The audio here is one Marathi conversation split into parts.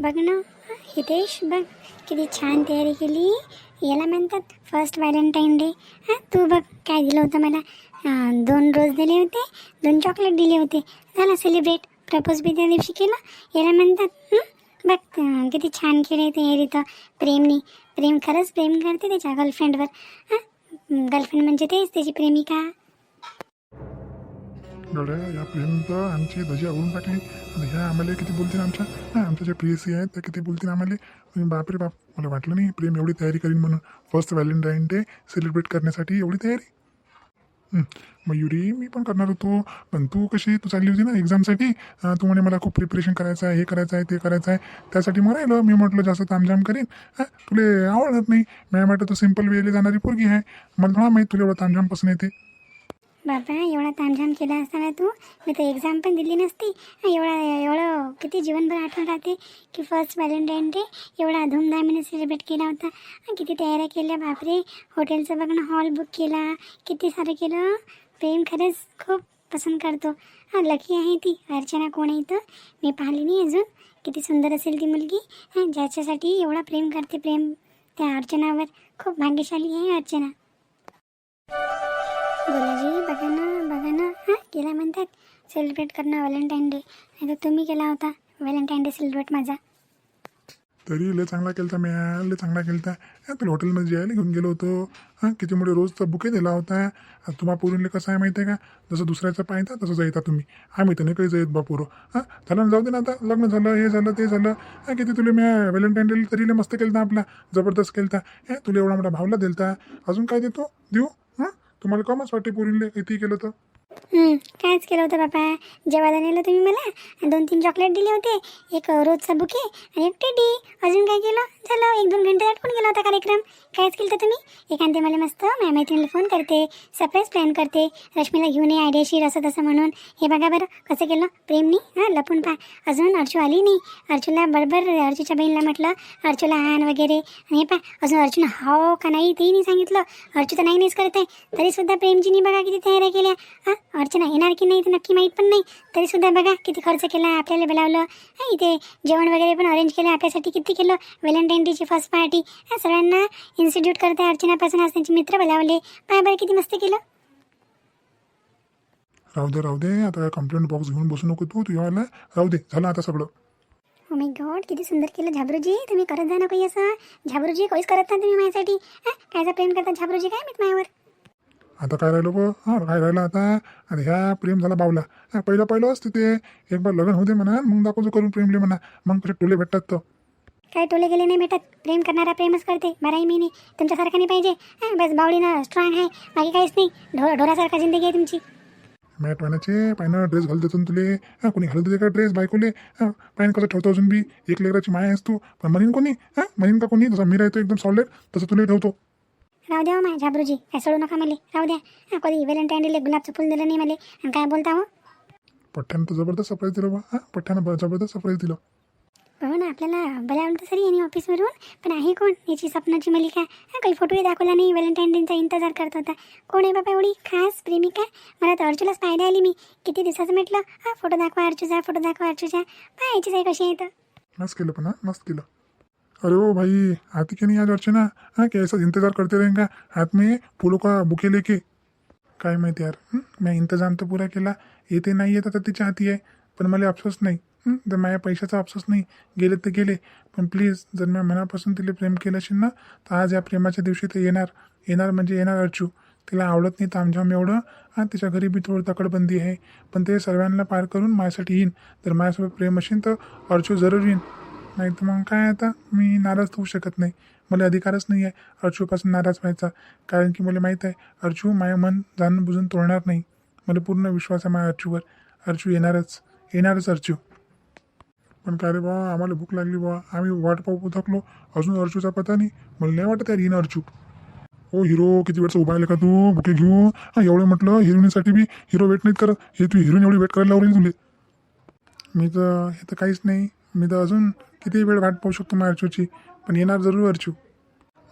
बघ ना हितेश बघ किती छान तयारी केली. याला म्हणतात फर्स्ट व्हॅलेंटाईन डे हां तू बघ काय दिलं होतं मला. दोन रोज दिले होते दोन चॉकलेट दिले होते. झालं सेलिब्रेट प्रपोज बी त्या दिवशी केलं. याला म्हणतात बघ किती छान केले तयारी तर. प्रेमनी प्रेम खरंच प्रेम करते त्याच्या गर्लफ्रेंडवर हां गर्लफ्रेंड म्हणजे तेच त्याची प्रेमिका. गड्या यापर्यंत आमची धजी आवरून टाकली. आणि ह्या आम्हाला किती बोलतील आमच्या? हां आमच्या ज्या प्रियसी आहेत त्या किती बोलतील आम्हाला? आणि बापरे बाप मला वाटलं नाही. प्रेम एवढी तयारी करीन म्हणून. फर्स्ट व्हॅलेंटाईन डे सेलिब्रेट करण्यासाठी एवढी तयारी? मयुरी मी पण करणार होतो. पण तू कशी? तू चालली होती ना एक्झामसाठी तू म्हणे मला खूप प्रिपरेशन करायचं आहे हे करायचं आहे ते करायचं आहे. त्यासाठी मग राहिलं मी म्हटलं जास्त तामझाम करीन. हां तुला आवडत नाही? मॅम म्हटलं तू सिंपल वेले जाणारी पोरगी आहे. मला थोडा माहीत तुला एवढं तामझाम पसंत येते. बाबा एवढा तामझाम केला असताना तू? मी तर एक्झाम पण दिली नसती. एवढा एवढं किती जीवनभर आठवण राहते की फर्स्ट व्हॅलेंटाईन डे एवढा धूमधामीने सेलिब्रेट केला होता. किती तयाऱ्या केल्या बापरे! हॉटेलचं बघणं हॉल बुक केला किती सारं केलं. प्रेम खरंच खूप पसंत करतो. हां लकी आहे ती. अर्चना कोण आहे तर मी पाहिली नाही अजून. किती सुंदर असेल ती मुलगी. हां ज्याच्यासाठी एवढा प्रेम करते प्रेम त्या अर्चनावर. खूप भाग्यशाली आहे अर्चना. बोलाजी बघा ना बघा ना. हां केला म्हणतात. सेलिब्रेट करणं व्हॅलेंटाईन डे नाही तर तुम्ही केला होता. व्हॅलेंटाईन डे सेलिब्रेट माझा. तरी लय चांगला केलता मी लय चांगला केलता. तुला हॉटेलमध्ये जेवायला घेऊन गेलो होतो. हां किती मोठे रोजचा बुके दिला होता. तुम्हा पोरींले कसं आहे माहिती आहे का? जसं दुसऱ्याचं पाहिता तसं जायता तुम्ही. आम्ही तर नाही काही जाईत बा पोरं. हां झालं ना जाऊ दे ना आता. लग्न झालं हे झालं ते झालं. हां किती तुला मी व्हॅलेंटाईन डे तरी मस्त केलता आपला. जबरदस्त केलता. हे तुला एवढा मोठा भावला दिलता. अजून काय देतो? देऊ? तुम्हाला कमच वाटते पोरींले किती केलं तर हं, कायच केलं होतं बाबा जेवायला नेलं तुम्ही मला? दोन तीन चॉकलेट दिले होते एक रोजचा बुके आणि एक टेडी अजून काय केलं? झालं एक दोन घंटे आटपून गेला होता कार्यक्रम. कायच केलं तर तुम्ही एखादे मला मस्त माझ्या मैत्रिणीला फोन करते सरप्राईज प्लॅन करते. रश्मीला घेऊन ये आयडियाशीर असं तसं म्हणून. हे बघा बरं कसं केलं? प्रेमनी हां लपून पा अजून अर्चू आली नाही. अर्चूला बरोबर अर्चूच्या बहिणीला म्हटलं अर्चूला हान वगैरे. आणि हे पा अजून अर्जुन हो का नाही? तेही नाही सांगितलं. अर्चू तर नाही नाहीच करत आहे. तरीसुद्धा प्रेमजीनी बघा किती तयाऱ्या केल्या. हां अर्चना येणार की नाही ते नक्की माहीत पण नाही. तरीसुद्धा बघा किती खर्च केला आपल्याला बोलावलं. हां इथे जेवण वगैरे पण अरेंज केलं आपल्यासाठी किती केलं. व्हॅलेंटाईन डेची फर्स्ट पार्टी हां सगळ्यांना इन्स्टिट्यूट करते अर्चनापासून आज त्यांचे मित्र बोलावले. पाय बरं किती मस्त केलं. राहू दे राहू दे. आता कंप्लेंट बॉक्स घेऊन बसू नको तू. तुझ्यावाला राहू दे. झालं आता सगळं. ओ माय गॉड किती सुंदर केलं झाबरूजी. तुम्ही करत जा ना काही असं. झाबरूजी काहीच करत नाही तुम्ही माझ्यासाठी. हां कायचा प्रेम करता झाबरूजी? काय माहीत माझ्यावर आता काय राहिलं बघ? हां काय राहिलं आता? आता ह्या प्रेम झाला बावला. हा पहिलं पहिलं असते ते. एक बार लग्न होते म्हणा मग दाखवतो करून प्रेमले म्हणा. मग कसे टोले भेटतात तर. काय टोले गेले नाही भेटत? प्रेम करणारा प्रेमच करते. बाराही महिने तुमच्यासारखा नाही पाहिजे. हां बस बावडीनं स्ट्रॉंग आहे. बाकी काहीच नाही. ढो ढोरासारखा जिंदगी आहे तुमची. मॅट पाण्याचे पायनं ड्रेस घाल देतो ना तुले. हां कोणी घालू देते का ड्रेस बायकोले? हां पायन कसं ठेवतो अजून बी? एक लेकराची माय आहेस तू. पण म्हणीन कोणी? हां म्हणीन का कोणी? जसं मी राहतो एकदम सॉलिड तसं तुला ठेवतो. राहू द्या हो माझ्या झाबरूजी. काय सोडू नका मला. राहू द्या. हां कधी व्हॅलेंटाईन डेला गुलाबचं फुल दिलं नाही मला. आणि काय बोलता हो? पठ्ठ्यानं तर जबरदस्त सरप्राईज दिलं बा. हां पठ्ठ्यानं जबरदस्त सरप्राईज दिलं. हो ना आपल्याला बरं तर सरी यांनी ऑफिसवरून पण आहे कोण? याची स्वप्नाची मलिका. हा काही फोटोही दाखवला नाही. व्हॅलेंटाईन डेचा इंतजार करत होता. कोण आहे बाबा एवढी? खास प्रेमिका? मला तर अर्जुलाच पाहायला आली मी. किती दिवसाचं म्हटलं? हा फोटो दाखवा अर्जुचा फोटो दाखवा अर्जुचा पहा याची आहे कशी आहे तर मस्त केलं पण मस्त केलं. अरे ओ भाई आती क्यों नहीं आज अर्चना हाँ क्या ऐसा इंतजार करते रहेंगे हाथ में फूलों का बुके लेके काय माहिती यार. हं? मैं इंतजाम तर पुरा केला. येते नाही येत आता तिच्या हाती आहे. पण मला अफसोस नाही. हं? जर माझ्या पैशाचा अफसोस नाही गेले तर गेले. पण प्लीज जर मी मनापासून तिला प्रेम केलं असेल ना तर आज या प्रेमाच्या दिवशी ते येणार. येणार म्हणजे येणार अर्चू. तिला आवडत नाही तामझाम एवढं हां तिच्या घरी बी थोडं तकडबंदी आहे. पण ते सर्वांना पार करून माझ्यासाठी येईन. जर माझ्यासोबत प्रेम असेल तर अर्चू जरूर येईन. नाही तर मग काय आता? मी नाराज होऊ शकत नाही. मला अधिकारच नाही आहे अर्चूपासून नाराज व्हायचा. कारण की मला माहीत आहे अर्चू माझ्या मन जाणून बुजून तोडणार नाही. मला पूर्ण विश्वास आहे माझ्या अर्चूवर. अर्चू येणारच. येणारच अर्चू. पण का रे बा आम्हाला भूक लागली बा. आम्ही वाट पाहू थकलो. अजून अर्चूचा पता नाही. मला नाही वाटत यार हिन अर्चू. हो हिरो किती वेळचा उभा आहे का तू? बुके घेऊ हां एवढं म्हटलं हिरोईनसाठी बी हिरो वेट नाहीत करत. हे तू हिरोईन एवढी वेट करायला लावली तुले. मी तर हे तर काहीच नाही. मी तर अजून किती वेळ वाट पाहू शकतो मग अर्चूची? पण येणार जरूर अर्चू.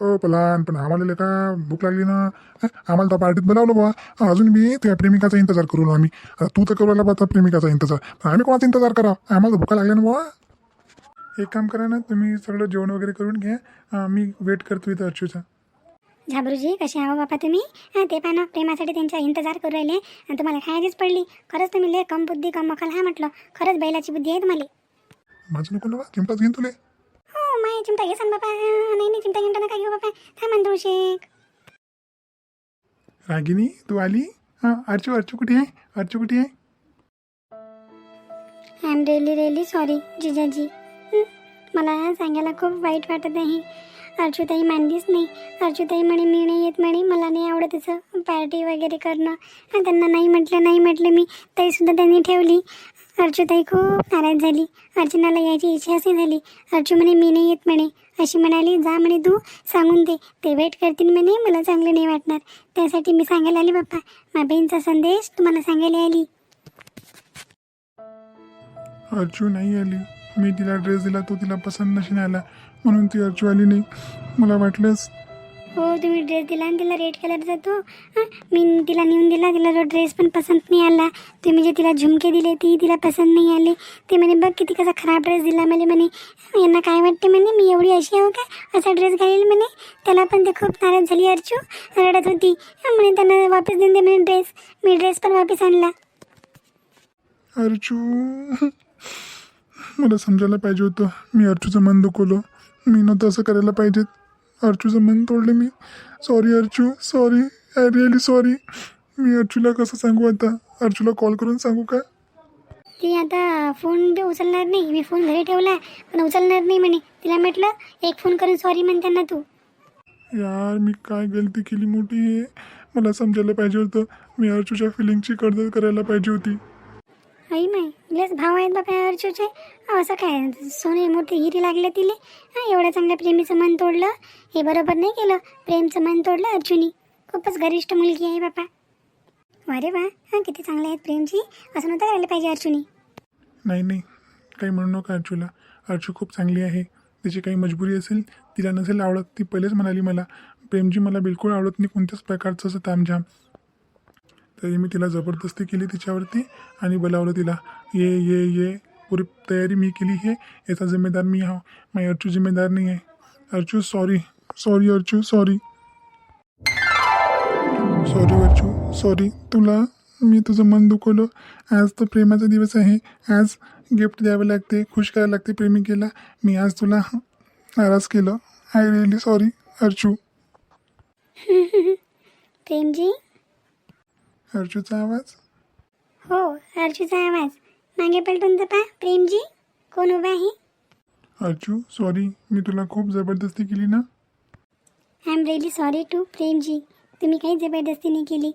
ओ पलान पण आम्हाला का भूक लागली ना? हं, आम्हाला तर पार्टीत बोलावलं बा अजून मी त्या प्रेमिकाचा इंतजार करू आम्ही. तू तर करू लागला प्रेमिकाचा इंतजार. पण आम्ही कोणाचा इंतजार करा? आम्हाला भुका लागल्या ना बुवा. एक काम करा ना तुम्ही सगळं जेवण वगैरे करून घ्या. मी वेट करतो इथं अर्चूचा झाबरूजी कसे आहो बापा तुम्ही? हां ते ना प्रेमासाठी त्यांचा इंतजार करू राहिले. आणि तुम्हाला खायचीच पडली? खरंच तुम्ही लय कम बुद्धी कम अकल हा म्हटलं. खरंच बैलाची बुद्धी आहे तुम्हाला. माझं नको ना चिंपाच घेईन तुले. हो माय चिमटा घे सांग बापा नाही नाही चिमटा गिमटा नका घेऊ बापा थांब म्हणतो शेक रागिनी तू आली? हां अर्चू अर्चू कुठे आहे? अर्चू कुठे आहे? I am really really sorry जिजाजी। हं, मला सांगायला खूप वाईट वाटत आहे. अर्जुताई मानलीच नाही. अर्जुताई म्हणे मी नाही येत म्हणे मला नाही आवडत असं पार्टी वगैरे करणं. आणि त्यांना नाही म्हटलं नाही म्हटलं मी तरीसुद्धा त्यांनी ठेवली. अर्जुताई खूप नाराज झाली. अर्जुनाला यायची इच्छा अशी झाली. अर्जू म्हणे मी नाही येत म्हणे. अशी म्हणाली जा म्हणे तू सांगून दे. ते वेट करतील म्हणे मला चांगलं नाही वाटणार. त्यासाठी मी सांगायला आली बाप्पा. माझ्या बहीणचा संदेश तुम्हाला सांगायला आली. अर्चू नाही आली. मी तिला ड्रेस दिला तो तिला पसंत नशीन आला म्हणून ती अर्जू आली नाही. मला वाटलंच हो तुम्ही ड्रेस दिला आणि तिला रेड कलरचा तो मी तिला नेऊन दिला तिला तो ड्रेस पण पसंत नाही आला तुम्ही जे तिला झुमके दिले ती तिला पसंत नाही आले. ते म्हणे बघ किती कसा खराब ड्रेस दिला मला म्हणे. यांना काय वाटते? म्हणे. मी एवढी अशी आहो का? असा ड्रेस घालेल म्हणे. त्याला पण ते खूप नाराज झाली अर्चू. रडत होती. म्हणे त्यांना वापस देऊन दे म्हणे ड्रेस मी ड्रेस पण वापस आणला. अर्चू. मला समजायला पाहिजे होतं. मी अर्चूचं मन दुखवलं. मी नव्हतं असं करायला पाहिजे अर्चूचं मन तोडलं मी. Sorry Archu sorry I really sorry मी अर्चूला कसं सांगू आता? अर्चूला कॉल करून सांगू का? ती आता फोन बी उचलणार नाही. मी फोन घरी ठेवला पण उचलणार नाही म्हणे. तिला म्हटलं एक फोन करून सॉरी म्हणते ना तू. यार मी काय गलती केली मोठी? आहे मला समजायला पाहिजे होतं. मी अर्चूच्या फिलिंगची कदर करायला पाहिजे होती. आई माय लस भाव आहेत बापा अर्चूचे असं काय? सोने मोठी हिरी लागले तिले? हां एवढ्या चांगल्या प्रेमीचं मन तोडलं? हे बरोबर नाही केलं. प्रेमचं मन तोडलं अर्जुनी. खूपच गरिष्ठ मुलगी आहे बापा अरे वा. हां किती चांगले आहेत प्रेमजी. असं नव्हतं करायला पाहिजे अर्जुनी. नाही नाही. काही म्हणू नका अर्जूला अर्जू खूप चांगली आहे. तिची काही मजबुरी असेल तिला नसेल आवडत ती पहिलेच म्हणाली मला प्रेमजी मला बिलकुल आवडत नाही कोणत्याच प्रकारचं असं तामझाम. तरी मी तिला जबरदस्ती केली तिच्यावरती आणि बोलावलं तिला ये ये ये पुरी तयारी मी केली आहे याचा जिम्मेदार मी आहो माझी अर्चू जिम्मेदार नाही आहे. Archu sorry sorry Archu sorry sorry Archu sorry तुला मी तुझं मन दुखवलं. आज तर प्रेमाचा दिवस आहे. आज गिफ्ट द्यावं लागते खुश करायला लागते प्रेमिकेला. मी आज तुला नाराज केलं. I really sorry Archu. Premji? अर्चूचा आवाज? हो अर्जूचा आवाज. मागे पलटून पा प्रेमजी कोण उभा आहे? अर्चू सॉरी मी तुला खूप जबरदस्ती केली ना? I am really sorry to Premji. तुम्ही काही जबरदस्ती नाही केली.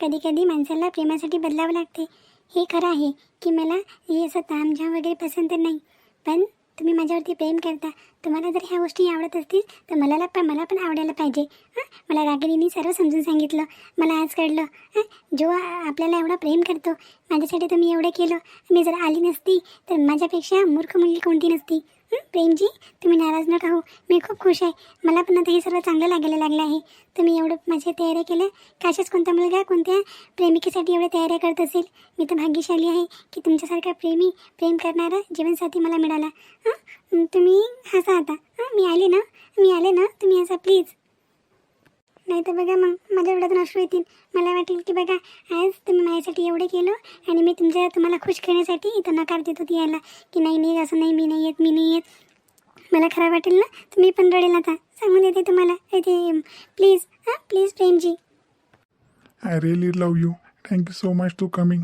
कधी कधी माणसाला प्रेमासाठी बदलावं लागते. हे खरं आहे की मला हे असं तामझाम वगैरे पसंत नाही. पण तुम्ही माझ्यावरती प्रेम करता तुम्हाला जर ह्या गोष्टी आवडत असतील तर मला पण मला पण आवडायला पाहिजे. हां? मला रागिनीने सर्व समजून सांगितलं. मला आज कळलं. हां? जो आपल्याला एवढा प्रेम करतो माझ्यासाठी तुम्ही एवढं केलं. मी जर आली नसती तर माझ्यापेक्षा मूर्ख मुलगी कोणती नसती? प्रेमजी तुम्ही नाराज नका हो मी खूप खुश आहे. मला पण आता हे सर्व चांगलं लागायला लागलं आहे. तुम्ही एवढं माझ्या तयाऱ्या केल्या. कशाच कोणता मुलगा कोणत्या प्रेमिकेसाठी एवढ्या तयाऱ्या करत असेल? मी तर भाग्यशाली आहे की तुमच्यासारखा प्रेमी प्रेम करणारा जीवनसाथी मला मिळाला. हां? तुम्ही हसा आता. हां? मी आले ना? मी आले ना? तुम्ही हसा प्लीज नाही तर बघा मग माझ्या डोळ्यातून अश्रू येतील मला वाटेल की बघा आज तुम्ही माझ्यासाठी एवढं केलं आणि मी तुमच्या तुम्हाला खुश करण्यासाठी इथं नकार देत होती यायला की नाही नाही असं नाही मी नाही येत मी नाही येत. मला खरं वाटेल ना? तुम्ही पण रडेल आता. सांगून देते तुम्हाला. इथे प्लीज हां please Premji. I really love you thank you so much to coming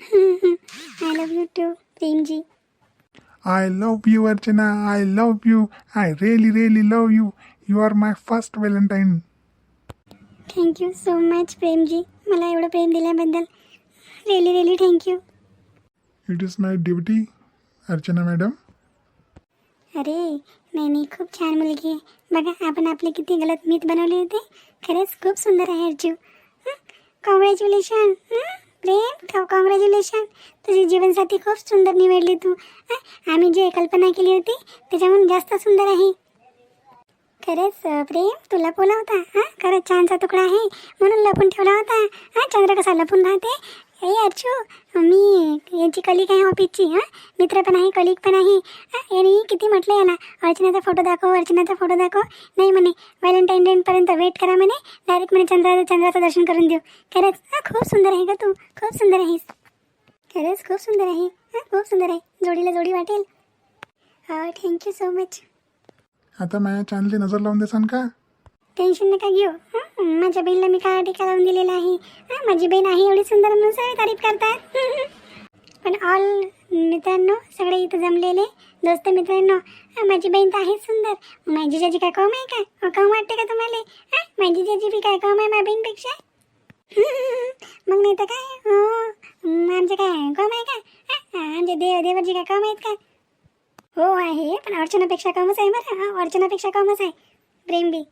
I love you too Premji. I love you Archana. I love you I really really love you you are my first valentine thank you so much Premji मला एवढं प्रेम दिल्याबद्दल really really thank you it is my duty Archana madam अरे नाही नाही खूप छान मुलगी आहे. बघा आपण आपले किती गलत मीत बनवले होते. खरंच खूप सुंदर आहे अर्जू. कॉंग्रॅच्युलेशन प्रेम? कॉंग्रॅच्युलेशन तुझी जीवनसाथी खूप सुंदर निवडली तू. हं? आम्ही जे कल्पना केली होती त्याच्याहून जास्त सुंदर आहे. खरंच प्रेम तू लपवला होता हा? खरंच छानचा तुकडा आहे. म्हणून लपून ठेवला होता. हा चंद्र कसा लपून राहते? ए अर्चू मी यांची कलिक आहे ऑफिसची हां? मित्र पण आहे कलिक पण आहे. यांनी किती म्हटलं याला अर्चनाचा फोटो दाखव अर्चनाचा फोटो दाखव. नाही म्हणे व्हॅलेंटाईन डेपर्यंत वेट करा म्हणे. डायरेक्ट म्हणे चंद्रा चंद्राचं दर्शन करून देऊ. खरंच हां खूप सुंदर आहे का तू. खूप सुंदर आहेस. खरंच खूप सुंदर आहे. हां खूप सुंदर आहे. जोडीला जोडी वाटेल. हा थँक्यू सो मच आता माया चांदली नजर लावून देसान का? टेन्शन नका घेऊ. हं? माझ्या बहिणीला मी काय टीका लावून दिलेला आहे. हं, माझी बहीण आहे एवढी सुंदर म्हणून सगळे तारीफ करतात. पण ऑल मित्रांनो सगळे इथं जमलेले दोस्त मित्रांनो माझी बहीण तर आहेच सुंदर. माझी जिजाजी काय कम आहे का? अं, कम वाटते का तुम्हाला? हं? माझी जिजाजी बी काय कम आहे माझ्या बहीणपेक्षा? मग नाही तर काय? हो हं, आमचे काय कम आहे का? आमच्या आमचे देव देवाची काय कम आहेत का? हो आहे पण अर्चनापेक्षा कमच आहे बरं. हं, अर्चनापेक्षा कमच आहे. प्रेम बी.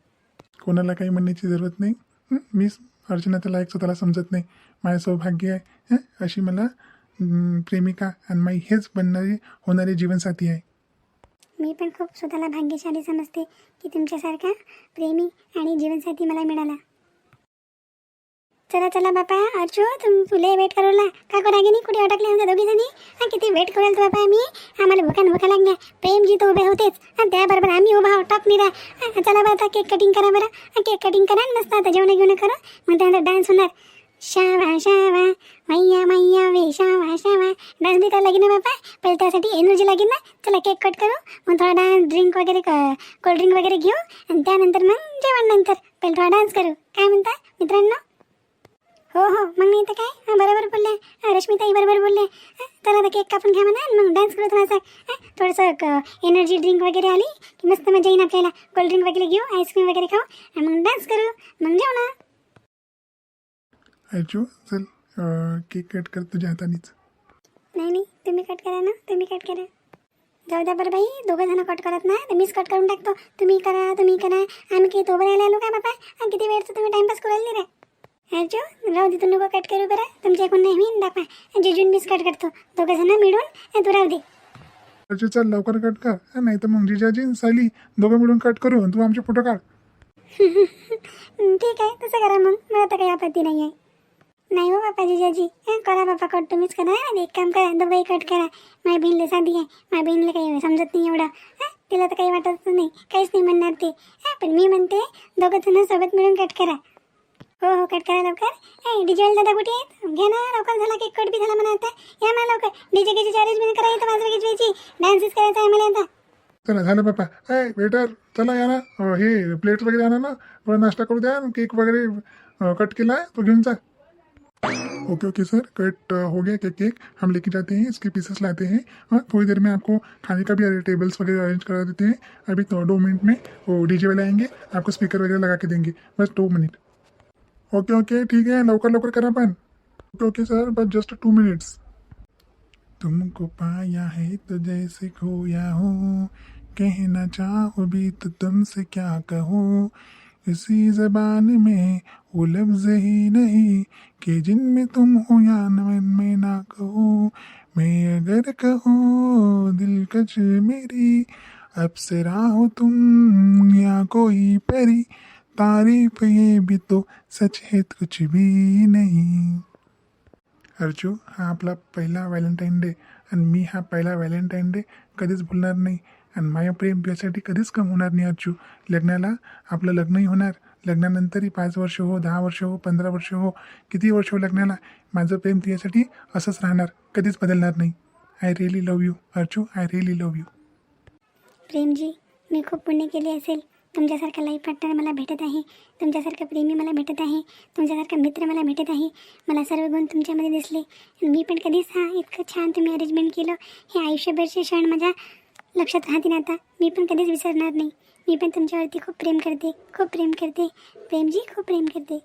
कोणाला काही म्हणण्याची जरूरत नाही. हं? मीच अर्चनाच्या लायक स्वतःला समजत नाही. माझं सौभाग्य आहे. हं? अशी मला प्रेमिका आणि माई हेच बनणारी होणारी जीवनसाथी आहे. मी पण खूप स्वतःला भाग्यशाली समजते की तुमच्यासारखा प्रेमी आणि जीवनसाथी मला मिळाला. चला चला बापा. अर्चू तुम तुले वेट करूला का करा नाही कुठे अटकले होते दोघी जणी? हा किती वेट करेल तो बापा आम्ही? आम्हाला भुका भुका लागल्या प्रेमजी तर उभे होतेच. आणि त्याबरोबर आम्ही उभा आहोत. टॉप निरा राहा चला बा आता केक कटिंग करा बरं. केक कटिंग करा. मस्त आता जेवण घेऊन करा. मग त्यानंतर डान्स होणार. शावा शावा. मैया मैया वे शावा शावा. डान्स बी करायला लागेल ना बापा? पहिले त्यासाठी एनर्जी लागेल ना. चला केक कट करू. मग थोडा डान्स ड्रिंक वगैरे कोल्ड्रिंक वगैरे घेऊ. आणि त्यानंतर मग जेवण नंतर. पहिले थोडा डान्स करू. काय म्हणता? मित्रांनो? हो हो. मग नाही तर काय? हां बरोबर बोलले. हां रश्मिताई बरोबर बोलले. चला आता केक कापून घ्या म्हणा. मग डान्स करू थोडासा हां थोडंसं एनर्जी ड्रिंक वगैरे आली की मस्त मजा येईन आपल्याला. कोल्ड्रिंक वगैरे घेऊ आईस्क्रीम वगैरे खाऊ आणि मग डान्स करू. मग जेवू ना. ऐचू चल केक कट कर तुझ्या हातानेच. नाही नाही. तुम्ही कट करा ना. तुम्ही कट करा. जाऊ द्या बरं बाई. दोघं जण कट करत ना. तर मीच कट करून टाकतो. तुम्ही करा तुम्ही करा. आम्ही काही तो बरायला आलो का बापा हा, किती वेळचं तुम्ही टाइमपास करायला नाही रे अर्जू राहू दे तू नको कट करू बरं. तुमच्या एकूण नाही मी दाखवा. जिजून मीच कट करतो. दोघं जण मिळून तू राहू दे. चल लवकर कट कर. नाही तर मग जिजाजी साली दोघं मिळून कट करू तू आमचे फोटो काढ. ठीक आहे तसं करा मग. मला तर काही आपत्ती नाही आहे नाही हो बापा जिजाजी. करा बापा कट तुम्हीच करा. एक काम करा दोघंही कट करा. माझ्या बहिणीला साधी आहे. माझ्या बहिणीला काही समजत नाही एवढं. तिला तर काही वाटत नाही. काहीच नाही म्हणणार ते. पण मी म्हणते दोघं जण सोबत मिळून कट करा. हो हो कट करा लवकर. ए डीजेल दादा कुठे आहेत घ्या ना, लवकर झाला केक कट बी झाला म्हणा आता. या ना लवकर. डीजे गेचे अरेंजमेंट करायचं बाजूला घ्यायची डान्सेस करायचा आहे मला आता. चला, झालं बापा ए, वेटर, चला, या ना. हे प्लेट वगैरे आणा ना. थोडा नाश्ता करू द्या केक वगैरे कट केला है तो घेऊन जा. Okay okay, sir. कट हो गया केक केक. हम लेके जाते हैं, इसके पीसेस लाते हैं. हाँ थोड़ी देर में आपको खाने का भी टेबल्स वगैरह अरेंज करा देते हैं. अभी तो दो मिनट में वो डीजे वाले आएँगे, आपको स्पीकर वगैरह लगा के देंगे. बस दो मिनट. ओके ओके, ठीक है लवकर लवकर करा पण ओके ओके, सर, बस जस्ट टू मिनट्स तुमको पाया है तो जैसे खोया हो, कहना चाहो भी तो तुमसे क्या कहो। इसी जबान में वो लफ्ज ही नहीं कि जिनमें तुम हो या न में ना कहो। मैं अगर कहो दिलकश मेरी अप्सरा हो तुम या कोई परी तारीफ ये भी तो सच है कुछ भी नहीं। अर्जू हा आपला पहिला व्हॅलेंटाईन डे आणि मी हा पहिला व्हॅलेंटाईन डे कधीच भुलणार नाही आणि माझं प्रेम तुझ्यासाठी कधीच कम होणार नाही अर्जू. लग्नाला आपलं लग्नही होणार. लग्नानंतरही पाच वर्ष हो दहा वर्ष हो पंधरा वर्ष हो किती वर्ष हो लग्नाला माझं प्रेम तुझ्यासाठी असंच राहणार कधीच बदलणार नाही. I really love you Arju I really love you Premji मी खूप पुण्य केले असेल. तुमच्यासारखा लाईफ पार्टनर मला भेटत आहे. तुमच्यासारखं प्रेमी मला भेटत आहे. तुमच्यासारखा मित्र मला भेटत आहे. मला सर्व गुण तुमच्यामध्ये दिसले. मी पण कधीच हा इतकं छान तुम्ही अरेंजमेंट केलं. हे आयुष्यभरचे क्षण माझ्या लक्षात राहतील आता. मी पण कधीच विसरणार नाही. मी पण तुमच्यावरती खूप प्रेम करते. खूप प्रेम करते. प्रेमजी खूप प्रेम करते.